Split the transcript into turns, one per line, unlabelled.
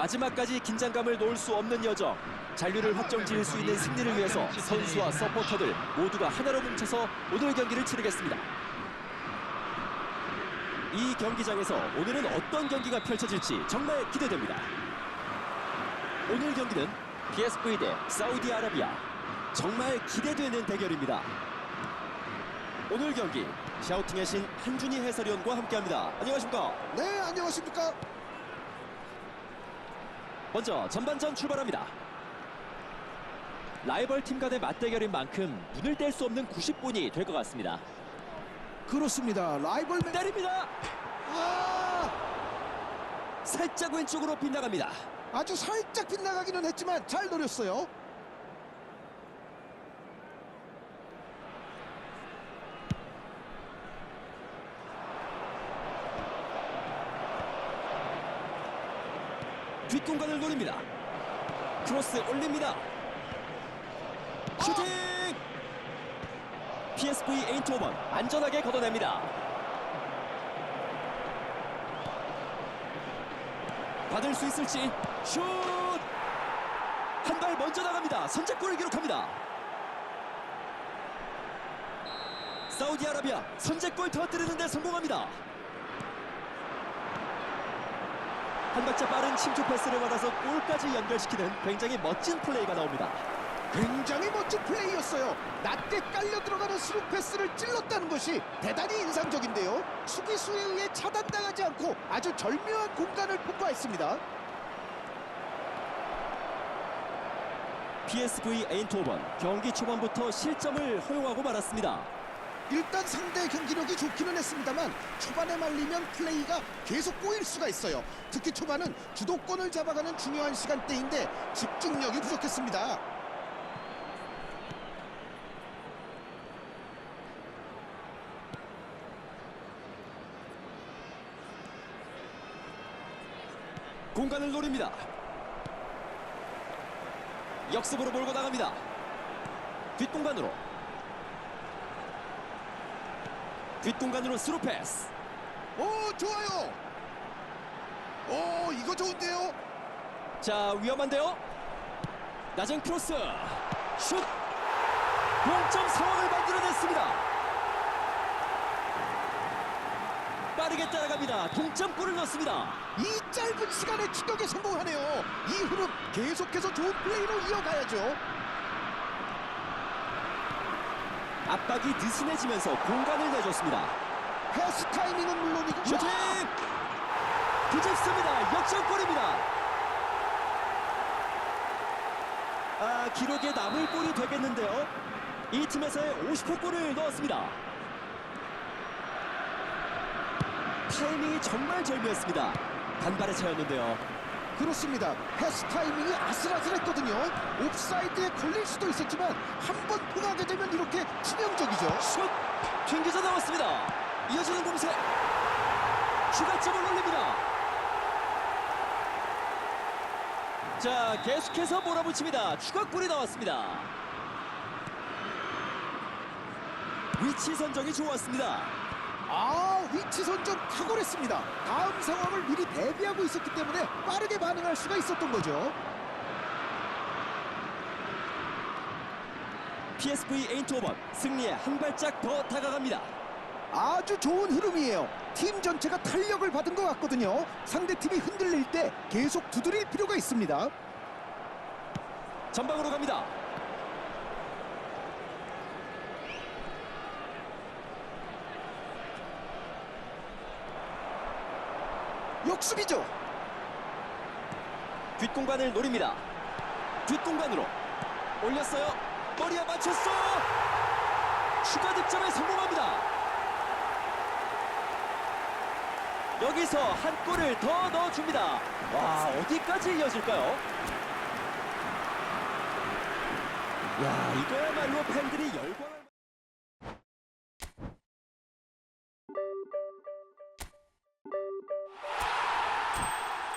마지막까지 긴장감을 놓을 수 없는 여정. 잔류를 확정 지을 수 있는 승리를 위해서 선수와 서포터들 모두가 하나로 뭉쳐서 오늘 경기를 치르겠습니다. 이 경기장에서 오늘은 어떤 경기가 펼쳐질지 정말 기대됩니다. 오늘 경기는 PSV 대 사우디아라비아. 정말 기대되는 대결입니다. 오늘 경기 샤우팅의 신 한준희 해설위원과 함께합니다. 안녕하십니까?
네, 안녕하십니까?
먼저 전반전 출발합니다. 라이벌 팀 간의 맞대결인 만큼 눈을 뗄 수 없는 90분이 될 것 같습니다.
그렇습니다. 라이벌 맨
때립니다.
아,
살짝 왼쪽으로 빗나갑니다.
아주 살짝 빗나가기는 했지만 잘 노렸어요.
뒷공간을 노립니다. 크로스 올립니다. 슈팅! PSV 에인트오번 안전하게 걷어냅니다. 받을 수 있을지 슛! 한 발 먼저 나갑니다. 선제골을 기록합니다. 사우디아라비아 선제골 터뜨리는데 성공합니다. 한 발짝 빠른 침투 패스를 받아서 골까지 연결시키는 굉장히 멋진 플레이가 나옵니다.
굉장히 멋진 플레이였어요. 낮게 깔려 들어가는 스루 패스를 찔렀다는 것이 대단히 인상적인데요. 수비수에 의해 차단당하지 않고 아주 절묘한 공간을 폭파했습니다.
PSV 에인토번 경기 초반부터 실점을 허용하고 말았습니다.
일단 상대 경기력이 좋기는 했습니다만 초반에 말리면 플레이가 계속 꼬일 수가 있어요. 특히 초반은 주도권을 잡아가는 중요한 시간대인데 집중력이 부족했습니다.
공간을 노립니다. 역습으로 몰고 나갑니다. 뒷공간으로 뒷공간으로 스루 패스
오 좋아요. 오 이거 좋은데요.
자 위험한데요 낮은 크로스 슛 동점 상황을 만들어냈습니다 빠르게 따라갑니다 동점골을 넣습니다
이 짧은 시간에 추격에 성공하네요. 이 흐름 계속해서 좋은 플레이로 이어가야죠.
압박이 느슨해지면서 공간을 내줬습니다.
패스 타이밍은 물론이고
슈팅 뒤집습니다. 역전골입니다. 아 기록에 남을 골이 되겠는데요. 이 팀에서의 50호 골을 넣었습니다. 타이밍이 정말 절묘했습니다. 단발의 차였는데요
그렇습니다. 패스 타이밍이 아슬아슬했거든요. 옵사이드에 걸릴 수도 있었지만 한 번 통하게 되면 이렇게 치명적이죠.
슛! 튕겨져 나왔습니다. 이어지는 공세. 추가점을 올립니다. 자 계속해서 몰아붙입니다. 추가골이 나왔습니다. 위치 선정이 좋았습니다
아 위치 선정 탁월했습니다. 다음 상황을 미리 대비하고 있었기 때문에 빠르게 반응할 수가 있었던 거죠.
PSV 에인트오번 승리에 한 발짝 더 다가갑니다
아주 좋은 흐름이에요. 팀 전체가 탄력을 받은 것 같거든요. 상대팀이 흔들릴 때 계속 두드릴 필요가 있습니다.
전방으로 갑니다
역습이죠.
뒷공간을 노립니다. 뒷공간으로 올렸어요. 머리에 맞췄어 추가 득점에 성공합니다. 여기서 한 골을 더 넣어줍니다. 와 어디까지 이어질까요? 야 이거야말로 팬들이 열광